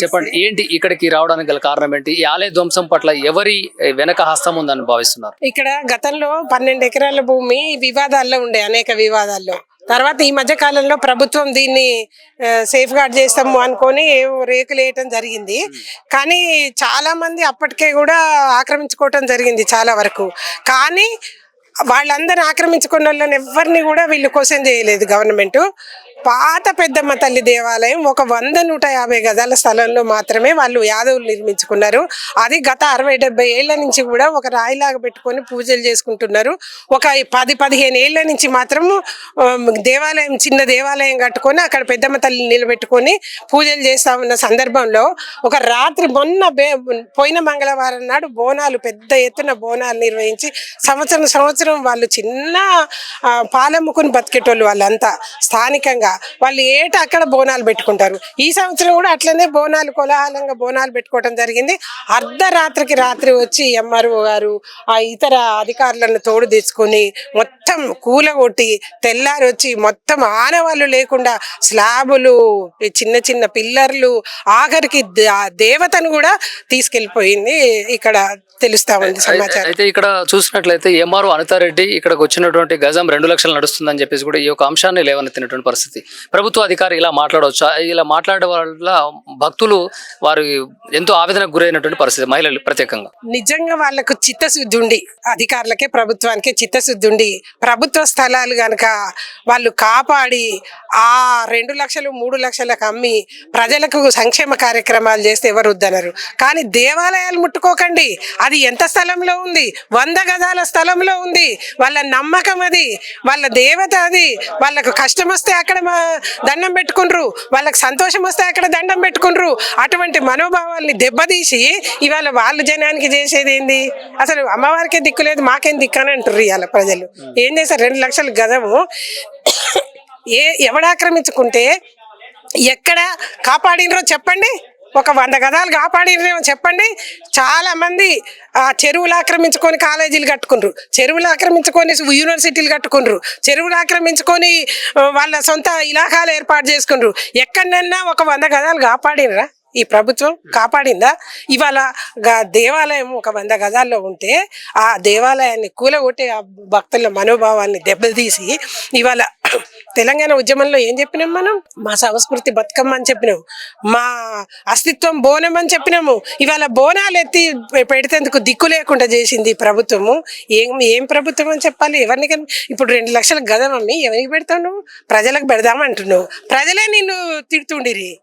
చెప్పండి ఏంటి ఇక్కడికి రావడానికి గల కారణం ఏంటి? ఈ ఆలయ ధ్వంసం పట్ల ఎవరి వెనక హస్తం ఉందని భావిస్తున్నారు? ఇక్కడ గతంలో పన్నెండు ఎకరాల భూమి వివాదాల్లో ఉండే అనేక వివాదాల్లో. తర్వాత ఈ మధ్య కాలంలో ప్రభుత్వం దీన్ని సేఫ్ గార్డ్ చేస్తాము అనుకొని రేకులు వేయటం జరిగింది. కానీ చాలా మంది అప్పటికే కూడా ఆక్రమించుకోవటం జరిగింది చాలా వరకు. కానీ వాళ్ళందరిని ఆక్రమించుకున్న వాళ్ళని ఎవరిని కూడా వీళ్ళు క్వశ్చన్ చేయలేదు గవర్నమెంట్. పాత పెద్దమ్మ తల్లి దేవాలయం ఒక వంద నూట యాభై గదాల స్థలంలో మాత్రమే వాళ్ళు యాదవులు నిర్మించుకున్నారు. అది గత అరవై డెబ్బై ఏళ్ళ నుంచి కూడా ఒక రాయిలాగా పెట్టుకొని పూజలు చేసుకుంటున్నారు. ఒక పది పదిహేను ఏళ్ళ నుంచి మాత్రం దేవాలయం చిన్న దేవాలయం కట్టుకొని అక్కడ పెద్దమ్మ తల్లిని నిలబెట్టుకొని పూజలు చేస్తా ఉన్న సందర్భంలో ఒక రాత్రి మొన్న పోయిన మంగళవారం నాడు బోనాలు పెద్ద ఎత్తున బోనాలు నిర్వహించి సంవత్సరం సంవత్సరం వాళ్ళు చిన్న పాలమ్ముకుని బతికేటోళ్ళు వాళ్ళంతా. స్థానికంగా వాళ్ళు ఏట అక్కడ బోనాలు పెట్టుకుంటారు. ఈ సంవత్సరం కూడా అట్లనే బోనాలు కోలాహలంగా బోనాలు పెట్టుకోవడం జరిగింది. అర్ధరాత్రికి రాత్రి వచ్చి ఎంఆర్ఓ గారు ఆ ఇతర అధికారులను తోడు తెచ్చుకొని మొత్తం కూలగొట్టి తెల్లారి వచ్చి మొత్తం ఆనవాళ్ళు లేకుండా స్లాబులు ఈ చిన్న చిన్న పిల్లర్లు ఆఖరికి దేవతను కూడా తీసుకెళ్ళిపోయింది ఇక్కడ తెలుస్తా ఉంది సమాచారం. అయితే ఇక్కడ చూసినట్లయితే ఎంఆర్ఓ అనితారెడ్డి ఇక్కడికి వచ్చినటువంటి గజం రెండు లక్షలు నడుస్తుందని చెప్పేసి కూడా ఈ యొక్క అంశాన్ని లేవనెత్తినటువంటి పరిస్థితి. ప్రభుత్వ అధికారి ఇలా మాట్లాడవచ్చు? ఇలా మాట్లాడడం వల్ల భక్తులు వారు ఎంతో ఆవేదనకు గురైనటువంటి పరిస్థితి మహిళలు ప్రత్యేకంగా. నిజంగా వాళ్ళకు చిత్తశుద్ధి ఉండి అధికారులకే ప్రభుత్వానికి చిత్తశుద్ధి ఉండి ప్రభుత్వ స్థలాలు గనక వాళ్ళు కాపాడి ఆ రెండు లక్షలు మూడు లక్షలకు అమ్మి ప్రజలకు సంక్షేమ కార్యక్రమాలు చేస్తే ఎవరు వద్దనరు. కానీ దేవాలయాలు ముట్టుకోకండి. అది ఎంత స్థలంలో ఉంది? వంద గదాల స్థలంలో ఉంది. వాళ్ళ నమ్మకం అది. వాళ్ళ దేవత అది. వాళ్ళకు కష్టం వస్తే అక్కడ మా- దండం పెట్టుకుండ్రు. వాళ్ళకి సంతోషం వస్తే అక్కడ దండం పెట్టుకుండ్రు. అటువంటి మనోభావాల్ని దెబ్బతీసి ఇవాళ వాళ్ళు జనానికి చేసేది ఏంది అసలు అమ్మవారికే దిక్కు లేదు మాకేం దిక్కు అని అంటారు ఇవాళ ప్రజలు. ఏం చేశారు రెండు లక్షల గజము ఏ ఎవడు ఆక్రమించుకుంటే ఎక్కడ కాపాడినరో చెప్పండి. ఒక వంద గదాలు కాపాడినరేమో చెప్పండి. చాలామంది ఆ చెరువులు ఆక్రమించుకొని కాలేజీలు కట్టుకుండ్రు. చెరువులు ఆక్రమించుకొని యూనివర్సిటీలు కట్టుకుండ్రు. చెరువులు ఆక్రమించుకొని వాళ్ళ సొంత ఇలాకాలు ఏర్పాటు చేసుకుండ్రు. ఎక్కడన్నా ఒక వంద గదాలు కాపాడినరా? ఈ ప్రభుత్వం కాపాడిందా? ఇవాళ దేవాలయం ఒక వంద గదాల్లో ఉంటే ఆ దేవాలయాన్ని కూలగొట్టి ఆ భక్తుల మనోభావాన్ని దెబ్బతీసి ఇవాళ తెలంగాణ ఉద్యమంలో ఏం చెప్పినాం మనం? మా సంస్కృతి బతుకమ్మ అని చెప్పినాం. మా అస్తిత్వం బోనం అని చెప్పినాము. ఇవాళ బోనాలు ఎత్తి పెడితేందుకు దిక్కు లేకుండా చేసింది ప్రభుత్వము. ఏం ఏం ప్రభుత్వం అని చెప్పాలి? ఎవరిని కన్- ఇప్పుడు రెండు లక్షల గదం అమ్మి ఎవరికి పెడతావు నువ్వు? ప్రజలకు పెడదామంటున్నావు. ప్రజలే నిన్ను తిడుతుండిరి.